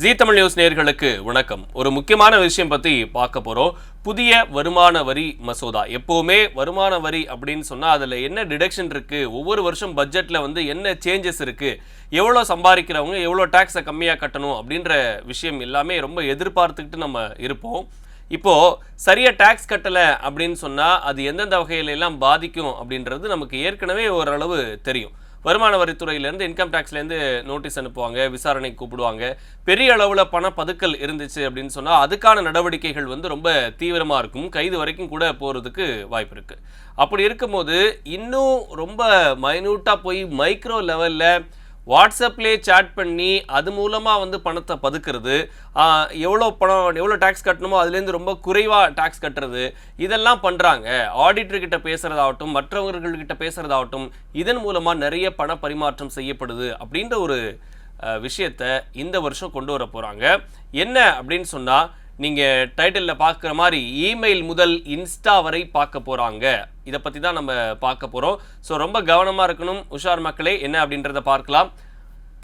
ஜீ Tamil news நேயர்களுக்கு வணக்கம். ஒரு முக்கியமான விஷயம் பற்றி பார்க்க போகிறோம் புதிய வருமான வரி மசோதா. எப்போவுமே வருமான வரி அப்படின்னு சொன்னால் அதில் என்ன டிடக்ஷன் இருக்குது ஒவ்வொரு வருஷம் பட்ஜெட்டில் வந்து என்ன சேஞ்சஸ் இருக்குது எவ்வளோ சம்பாதிக்கிறவங்க எவ்வளோ டேக்ஸை கம்மியாக கட்டணும் அப்படின்ற விஷயம் எல்லாமே ரொம்ப எதிர்பார்த்துக்கிட்டு நம்ம இருப்போம். இப்போது சரியாக டேக்ஸ் கட்டலை அப்படின்னு சொன்னால் அது எந்தெந்த வகையில எல்லாம் பாதிக்கும் அப்படின்றது நமக்கு ஏற்கனவே ஓரளவு தெரியும். வருமான வரித்துறையிலேருந்து இன்கம் டேக்ஸ்லேருந்து நோட்டீஸ் அனுப்புவாங்க விசாரணை கூப்பிடுவாங்க. பெரிய அளவில் பண பதுக்கல் இருந்துச்சு அப்படின்னு சொன்னால் அதுக்கான நடவடிக்கைகள் வந்து ரொம்ப தீவிரமாக இருக்கும். கைது வரைக்கும் கூட போகிறதுக்கு வாய்ப்பு இருக்குது அப்படி இருக்கும்போது இன்னும் ரொம்ப மைன்யூட்டாக போய் மைக்ரோ லெவலில் வாட்ஸ்அப்லேயே சேட் பண்ணி அது மூலமாக வந்து பணத்தை பதுக்கிறது எவ்வளோ பணம் எவ்வளோ டேக்ஸ் கட்டணுமோ அதுலேருந்து ரொம்ப குறைவாக டேக்ஸ் கட்டுறது இதெல்லாம் பண்ணுறாங்க ஆடிட்டர்கிட்ட பேசுகிறதாகட்டும் மற்றவர்கள்கிட்ட பேசுகிறதாகட்டும் இதன் மூலமாக நிறைய பண பரிமாற்றம் செய்யப்படுது அப்படின்ற ஒரு விஷயத்தை விஷயத்த இந்த வருஷம் கொண்டு வர போகிறாங்க என்ன அப்படின்னு சொன்னால் நீங்கள் டைட்டிலில் பார்க்குற மாதிரி இமெயில் முதல் இன்ஸ்டா வரை பார்க்க போகிறாங்க இதை பற்றி தான் நம்ம பார்க்க போகிறோம் ஸோ ரொம்ப கவனமாக இருக்கணும். உஷார் மக்களே என்ன அப்படின்றத பார்க்கலாம்.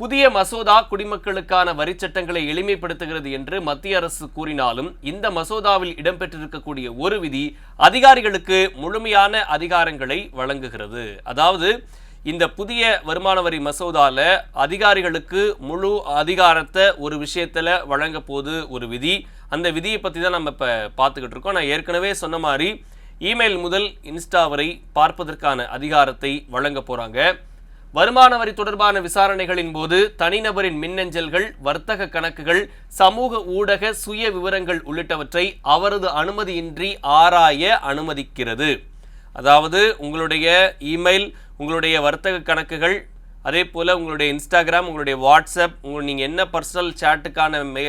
புதிய மசோதா குடிமக்களுக்கான வரிச் சட்டங்களை எளிமைப்படுத்துகிறது என்று மத்திய அரசு கூறினாலும் இந்த மசோதாவில் இடம்பெற்றிருக்கக்கூடிய ஒரு விதி அதிகாரிகளுக்கு முழுமையான அதிகாரங்களை வழங்குகிறது. அதாவது இந்த புதிய வருமான வரி மசோதாவில் அதிகாரிகளுக்கு முழு அதிகாரத்தை ஒரு விஷயத்தில் வழங்க போது ஒரு விதி அந்த விதியை பற்றி தான் நம்ம இப்போ பார்த்துக்கிட்டு இருக்கோம். நான் ஏற்கனவே சொன்ன மாதிரி இமெயில் முதல் இன்ஸ்டா வரை பார்ப்பதற்கான அதிகாரத்தை வழங்க போகிறாங்க வருமான வரி தொடர்பான விசாரணைகளின் போது தனிநபரின் மின்னஞ்சல்கள் வர்த்தக கணக்குகள் சமூக ஊடக சுய விவரங்கள் உள்ளிட்டவற்றை அவரது அனுமதியின்றி ஆராய அனுமதிக்கிறது. அதாவது உங்களுடைய இமெயில் உங்களுடைய வர்த்தக கணக்குகள் அதே போல் உங்களுடைய இன்ஸ்டாகிராம் உங்களுடைய வாட்ஸ்அப் உங்கள் நீங்கள் என்ன பர்சனல் சேட்டுக்கான மே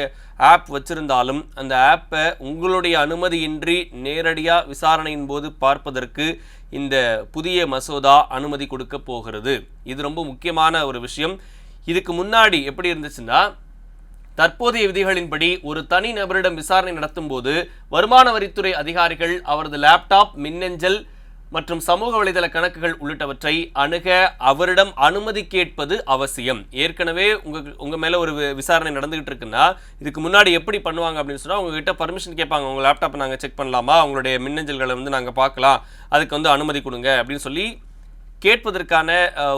ஆப் வச்சுருந்தாலும் அந்த ஆப்பை உங்களுடைய அனுமதியின்றி நேரடியாக விசாரணையின் போது பார்ப்பதற்கு இந்த புதிய மசோதா அனுமதி கொடுக்க போகிறது. இது ரொம்ப முக்கியமான ஒரு விஷயம். இதுக்கு முன்னாடி எப்படி இருந்துச்சுன்னா தற்போதைய விதிகளின்படி ஒரு தனி நபரிடம் விசாரணை நடத்தும் போது வருமான வரித்துறை அதிகாரிகள் அவரது லேப்டாப் மின்னஞ்சல் மற்றும் சமூக வலைதள கணக்குகள் உள்ளிட்டவற்றை அணுக அவரிடம் அனுமதி கேட்பது அவசியம். ஏற்கனவே உங்கள் உங்கள் மேலே ஒரு விசாரணை நடந்துகிட்டு இருக்குன்னா இதுக்கு முன்னாடி எப்படி பண்ணுவாங்க அப்படின்னு சொன்னால் உங்ககிட்ட பர்மிஷன் கேட்பாங்க. உங்கள் லேப்டாப்பை நாங்கள் செக் பண்ணலாமா? அவங்களுடைய மின்னஞ்சல்களை வந்து நாங்கள் பார்க்கலாம். அதுக்கு வந்து அனுமதி கொடுங்க அப்படின்னு சொல்லி கேட்பதற்கான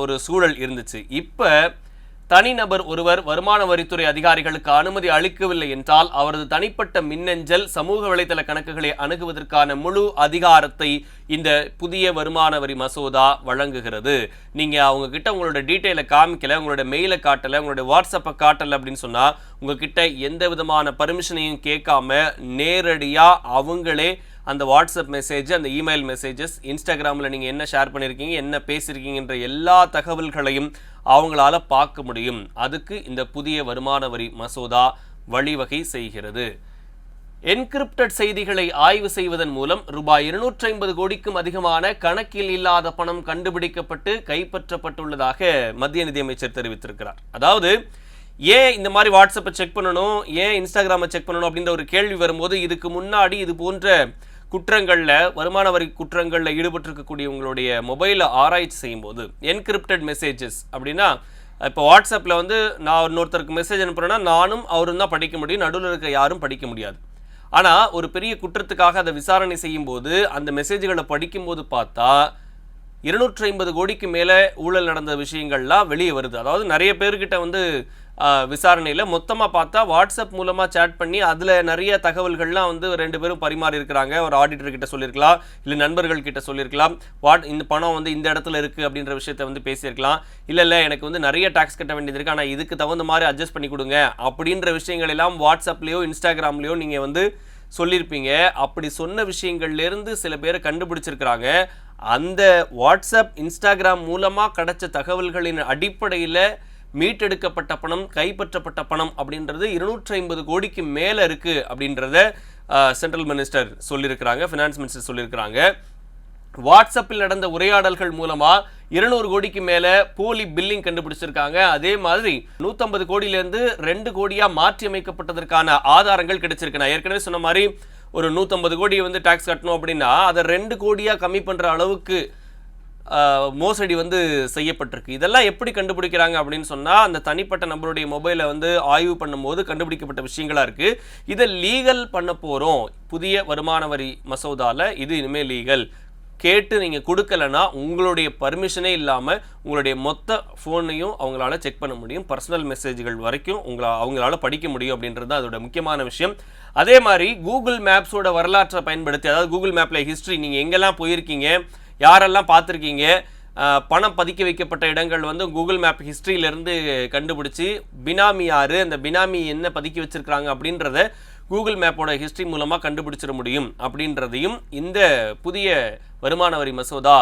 ஒரு சூழல் இருந்துச்சு. இப்போ தனிநபர் ஒருவர் வருமான வரித்துறை அதிகாரிகளுக்கு அனுமதி அளிக்கவில்லை என்றால் அவரது தனிப்பட்ட மின்னஞ்சல் சமூக வலைதள கணக்குகளை அணுகுவதற்கான முழு அதிகாரத்தை இந்த புதிய வருமான வரி மசோதா வழங்குகிறது. நீங்கள் அவங்க கிட்ட உங்களோட டீட்டெயிலை காமிக்கல உங்களோட மெயிலை காட்டலை உங்களோட வாட்ஸ்அப்பை காட்டலை அப்படின்னு சொன்னால் உங்ககிட்ட எந்த விதமான பர்மிஷனையும் கேட்காம நேரடியாக அவங்களே அந்த வாட்ஸ்அப் மெசேஜ் அந்த இமெயில் மெசேஜஸ் இன்ஸ்டாகிராமில் நீங்கள் என்ன ஷேர் பண்ணியிருக்கீங்க என்ன பேசியிருக்கீங்கன்ற எல்லா தகவல்களையும் அவங்களால பார்க்க முடியும். அதுக்கு இந்த புதிய வருமான வரி மசோதா வழிவகை செய்கிறது. என்கிரிப்டட் செய்திகளை ஆய்வு செய்வதன் மூலம் ரூபாய் இருநூற்றி ஐம்பது கோடிக்கும் அதிகமான கணக்கில் இல்லாத பணம் கண்டுபிடிக்கப்பட்டு கைப்பற்றப்பட்டுள்ளதாக மத்திய நிதியமைச்சர் தெரிவித்திருக்கிறார். அதாவது ஏன் இந்த மாதிரி வாட்ஸ்அப்பை செக் பண்ணணும் ஏன் இன்ஸ்டாகிராமை செக் பண்ணணும் அப்படின்ற ஒரு கேள்வி வரும்போது இதுக்கு முன்னாடி இது போன்ற குற்றங்களில் வருமான வரி குற்றங்களில் ஈடுபட்டிருக்கக்கூடியவங்களுடைய மொபைலை ஆராய்ச்சி செய்யும்போது என்கிரிப்டட் மெசேஜஸ் அப்படின்னா இப்போ வாட்ஸ்அப்பில் வந்து நான் இன்னொருத்தருக்கு மெசேஜ் அனுப்புகிறேன்னா நானும் அவரும் தான் படிக்க முடியும் நடுவில் இருக்க யாரும் படிக்க முடியாது. ஆனால் ஒரு பெரிய குற்றத்துக்காக அதை விசாரணை செய்யும்போது அந்த மெசேஜ்களை படிக்கும்போது பார்த்தா இருநூற்றி ஐம்பது கோடிக்கு மேலே ஊழல் நடந்த விஷயங்கள்லாம் வெளியே வருது. அதாவது நிறைய பேர்கிட்ட வந்து விசாரணையில் மொத்தமாக பார்த்தா வாட்ஸ்அப் மூலமாக சேட் பண்ணி அதில் நிறைய தகவல்கள்லாம் வந்து ரெண்டு பேரும் பரிமாறி இருக்கிறாங்க. ஒரு ஆடிட்டர் கிட்ட சொல்லியிருக்கலாம் இல்லை நண்பர்கள் கிட்ட சொல்லியிருக்கலாம் வாட் இந்த பணம் வந்து இந்த இடத்துல இருக்குது அப்படின்ற விஷயத்த வந்து பேசியிருக்கலாம். இல்லை இல்லை எனக்கு வந்து நிறைய டாக்ஸ் கட்ட வேண்டியது இருக்குது ஆனால் இதுக்கு தகுந்த மாதிரி அட்ஜஸ்ட் பண்ணி கொடுங்க. அப்படின்ற விஷயங்கள் எல்லாம் வாட்ஸ்அப்லேயோ இன்ஸ்டாகிராம்லேயோ நீங்கள் வந்து சொல்லியிருப்பீங்க அப்படி சொன்ன விஷயங்கள்லேருந்து சில பேரை கண்டுபிடிச்சிருக்கிறாங்க. அந்த வாட்ஸ்அப் இன்ஸ்டாகிராம் மூலமாக கிடைச்ச தகவல்களின் அடிப்படையில் மீட்டெடுக்கப்பட்ட பணம் கைப்பற்றப்பட்ட பணம் அப்படின்றது இருநூற்றி ஐம்பது கோடிக்கு மேலே இருக்குது அப்படின்றத சென்ட்ரல் மினிஸ்டர் சொல்லியிருக்கிறாங்க ஃபினான்ஸ் மினிஸ்டர் சொல்லியிருக்கிறாங்க. வாட்ஸ்அப்பில் நடந்த உரையாடல்கள் மூலமாக இருநூறு கோடிக்கு மேலே போலி பில்லிங் கண்டுபிடிச்சிருக்காங்க. அதே மாதிரி 150 கோடியிலேருந்து ரெண்டு கோடியாக மாற்றி அமைக்கப்பட்டதற்கான ஆதாரங்கள் கிடைச்சிருக்கு. நான் ஏற்கனவே சொன்ன மாதிரி ஒரு 150 கோடியை வந்து டேக்ஸ் கட்டணும் அப்படின்னா அதை ரெண்டு கோடியாக கம்மி பண்ணுற அளவுக்கு மோசடி வந்து செய்யப்பட்டிருக்கு. இதெல்லாம் எப்படி கண்டுபிடிக்கிறாங்க அப்படின்னு சொன்னால் அந்த தனிப்பட்ட நபருடைய மொபைலை வந்து ஆய்வு பண்ணும்போது கண்டுபிடிக்கப்பட்ட விஷயங்களா இருக்குது இதை லீகல் பண்ண போகிறோம் புதிய வருமான வரி மசோதாவில் இது இனிமேல் லீகல். கேட்டு நீங்கள் கொடுக்கலனா உங்களுடைய பர்மிஷனே இல்லாமல் உங்களுடைய மொத்த ஃபோனையும் அவங்களால செக் பண்ண முடியும். பர்சனல் மெசேஜ்கள் வரைக்கும் உங்களா அவங்களால படிக்க முடியும் அப்படின்றது தான் அதோட முக்கியமான விஷயம். அதே மாதிரி கூகுள் மேப்ஸோட வரலாற்றை பயன்படுத்தி அதாவது கூகுள் மேப்பில் ஹிஸ்ட்ரி நீங்கள் எங்கெல்லாம் போயிருக்கீங்க யாரெல்லாம் பார்த்துருக்கீங்க? பணம் பதுக்கி வைக்கப்பட்ட இடங்கள் வந்து கூகுள் மேப் ஹிஸ்ட்ரியிலேருந்து கண்டுபிடிச்சி பினாமி யார்? அந்த பினாமி என்ன பதுக்கி வச்சுருக்கிறாங்க அப்படின்றத கூகுள் மேப்போட ஹிஸ்ட்ரி மூலமாக கண்டுபிடிச்சிட முடியும் அப்படின்றதையும் இந்த புதிய வருமான வரி மசோதா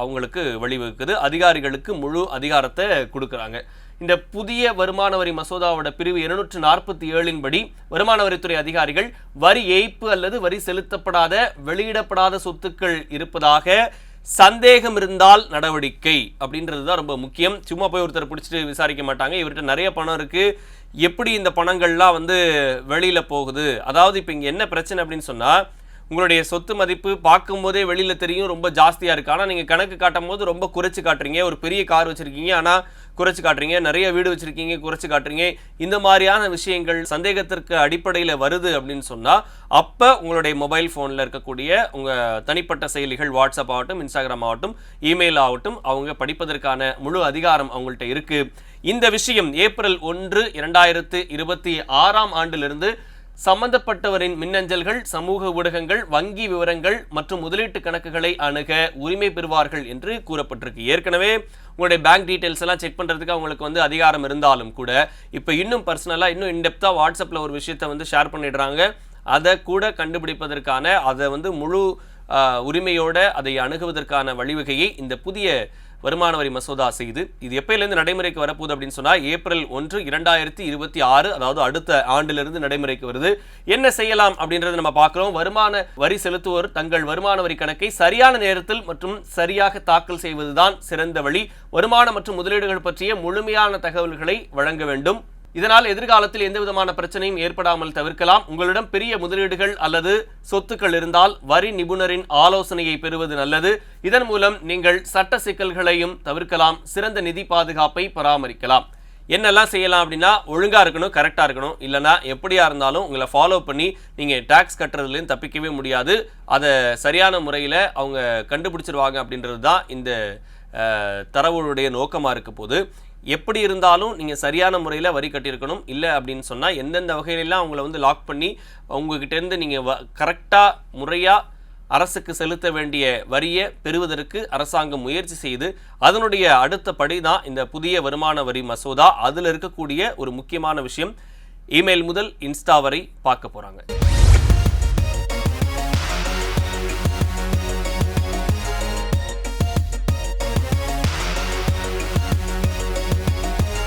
அவங்களுக்கு வழிவகுக்குது. அதிகாரிகளுக்கு முழு அதிகாரத்தை கொடுக்குறாங்க. இந்த புதிய வருமான வரி மசோதாவோட பிரிவு இருநூற்று நாற்பத்தி ஏழின் படி வருமான வரித்துறை அதிகாரிகள் வரி ஏய்ப்பு அல்லது வரி செலுத்தப்படாத வெளியிடப்படாத சொத்துக்கள் இருப்பதாக சந்தேகம் இருந்தால் நடவடிக்கை அப்படின்றது தான் ரொம்ப முக்கியம். சும்மா போய் ஒருத்தர் பிடிச்சிட்டு விசாரிக்க மாட்டாங்க. இவர்கிட்ட நிறைய பணம் இருக்குது எப்படி இந்த பணங்கள்லாம் வந்து வெளியில் போகுது? அதாவது இப்போ இங்கே என்ன பிரச்சனை அப்படின்னு சொன்னால் உங்களுடைய சொத்து மதிப்பு பார்க்கும்போதே வெளியில் தெரியும் ரொம்ப ஜாஸ்தியாக இருக்குது ஆனால் நீங்கள் கணக்கு காட்டும் போது ரொம்ப குறைச்சி காட்டுறீங்க. ஒரு பெரிய கார் வச்சுருக்கீங்க. ஆனால் குறைச்சி காட்டுறீங்க. நிறைய வீடு வச்சிருக்கீங்க குறைச்சி காட்டுறீங்க. இந்த மாதிரியான விஷயங்கள் சந்தேகத்திற்கு அடிப்படையில் வருது அப்படின்னு சொன்னால் அப்போ உங்களுடைய மொபைல் ஃபோனில் இருக்கக்கூடிய உங்கள் தனிப்பட்ட செயலிகள் வாட்ஸ்அப் ஆகட்டும் இன்ஸ்டாகிராம் ஆகட்டும் இமெயில் ஆகட்டும் அவங்க படிப்பதற்கான முழு அதிகாரம் அவங்கள்ட்ட இருக்குது இந்த விஷயம் ஏப்ரல் ஒன்று இரண்டாயிரத்து இருபத்தி ஆறாம் ஆண்டிலிருந்து சம்பந்தப்பட்டவரின் மின்னஞ்சல்கள் சமூக ஊடகங்கள் வங்கி விவரங்கள் மற்றும் முதலீட்டு கணக்குகளை அணுக உரிமை பெறுவார்கள் என்று கூறப்பட்டிருக்கு. ஏற்கனவே உங்களுடைய பேங்க் டீடைல்ஸ் எல்லாம் செக் பண்ணுறதுக்கு அவங்களுக்கு வந்து அதிகாரம் இருந்தாலும் கூட இப்போ இன்னும் பர்சனலாக இன்னும் இன்டெப்த்தாக வாட்ஸ்அப்பில் ஒரு விஷயத்தை வந்து ஷேர் பண்ணிடுறாங்க. அதை கூட கண்டுபிடிப்பதற்கான அதை வந்து முழு உரிமையோடு அதை அணுகுவதற்கான வழிவகையை இந்த புதிய வருமான வரி மசோதா செய்து இது எப்பயிலேருந்து நடைமுறைக்கு வரப்போகுது அப்படின்னு சொன்னால் ஏப்ரல் ஒன்று இரண்டாயிரத்தி இருபத்தி ஆறு அதாவது அடுத்த ஆண்டிலிருந்து நடைமுறைக்கு வருது. என்ன செய்யலாம் அப்படின்றத நம்ம பார்க்குறோம். வருமான வரி செலுத்துவோர் தங்கள் வருமான வரி கணக்கை சரியான நேரத்தில் மற்றும் சரியாக தாக்கல் செய்வதுதான் சிறந்த வழி. வருமான மற்றும் முதலீடுகள் பற்றிய முழுமையான தகவல்களை வழங்க வேண்டும். இதனால் எதிர்காலத்தில் எந்த விதமான பிரச்சனையும் ஏற்படாமல் தவிர்க்கலாம். உங்களிடம் பெரிய முதலீடுகள் அல்லது சொத்துக்கள் இருந்தால் வரி நிபுணரின் ஆலோசனையை பெறுவது நல்லது. இதன் மூலம் நீங்கள் சட்ட சிக்கல்களையும் தவிர்க்கலாம். சிறந்த நிதி பாதுகாப்பை பராமரிக்கலாம். என்னெல்லாம் செய்யலாம் அப்படின்னா ஒழுங்காக இருக்கணும் கரெக்டாக இருக்கணும். இல்லைனா எப்படியா இருந்தாலும் உங்களை ஃபாலோ பண்ணி நீங்கள் டேக்ஸ் கட்டுறதுலேயும் தப்பிக்கவே முடியாது. அதை சரியான முறையில் அவங்க கண்டுபிடிச்சிருவாங்க அப்படின்றது தான் இந்த தரவுடைய நோக்கமாக இருக்க போது எப்படி இருந்தாலும் நீங்கள் சரியான முறையில் வரி கட்டியிருக்கணும். இல்லை அப்படின்னு சொன்னால் எந்தெந்த வகையிலெல்லாம் அவங்கள வந்து லாக் பண்ணி உங்ககிட்டேருந்து நீங்கள் வ கரெக்டாக முறையாக அரசுக்கு செலுத்த வேண்டிய வரியை பெறுவதற்கு அரசாங்கம் முயற்சி செய்து அதனுடைய அடுத்த படி தான் இந்த புதிய வருமான வரி மசோதா. அதில் இருக்கக்கூடிய ஒரு முக்கியமான விஷயம் இமெயில் முதல் இன்ஸ்டா வரை பார்க்க போகிறாங்க